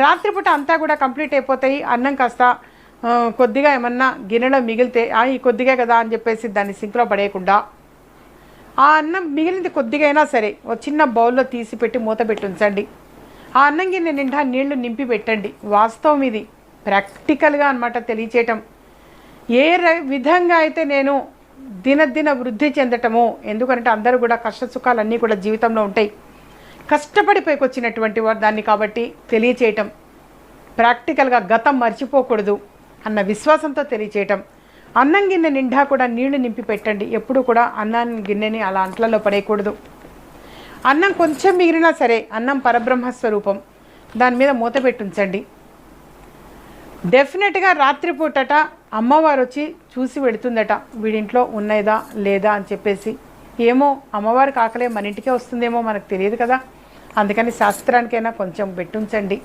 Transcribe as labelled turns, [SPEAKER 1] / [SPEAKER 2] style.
[SPEAKER 1] రాత్రిపూట అంతా కూడా కంప్లీట్ అయిపోతాయి. అన్నం కాస్త కొద్దిగా ఏమన్నా గిన్నెలో మిగిలితే ఆ ఈ కొద్దిగా కదా అని చెప్పేసి దాన్ని సింక్లో పడేయకుండా. ఆ అన్నం మిగిలింది కొద్దిగా అయినా సరే ఒక చిన్న బౌల్లో తీసి పెట్టి మూత పెట్టి ఉంచండి. ఆ అన్నం గిన్నె నిండా నీళ్ళు నింపి పెట్టండి. వాస్తవం ఇది. ప్రాక్టికల్గా అనమాట తెలియచేయటం. ఏ విధంగా అయితే నేను దినదిన వృద్ధి చెందటము ఎందుకంటే అందరూ కూడా కష్టసుఖాలన్నీ కూడా జీవితంలో ఉంటాయి. కష్టపడి పైకొచ్చినటువంటి వారు దాన్ని కాబట్టి తెలియచేయటం ప్రాక్టికల్గా గతం మర్చిపోకూడదు అన్న విశ్వాసంతో తెలియచేయటం. అన్నం గిన్నె నిండా కూడా నీళ్ళు నింపి పెట్టండి. ఎప్పుడు కూడా అన్నాన్ని గిన్నెని అలా అంట్లలో పడేయకూడదు. అన్నం కొంచెం మిగిలినా సరే అన్నం పరబ్రహ్మ స్వరూపం. దాని మీద మూత పెట్టి ఉంచండి డెఫినెట్గా రాత్రిపూటట అమ్మవారు వచ్చి చూసి వెళుతుందట. వీడింట్లో ఉన్నదా లేదా అని చెప్పేసి ఏమో అమ్మవారికి ఆకలే మన ఇంటికే వస్తుందేమో మనకు తెలియదు కదా. అందుకని శాస్త్రానికైనా కొంచెం పెట్టుంచండి.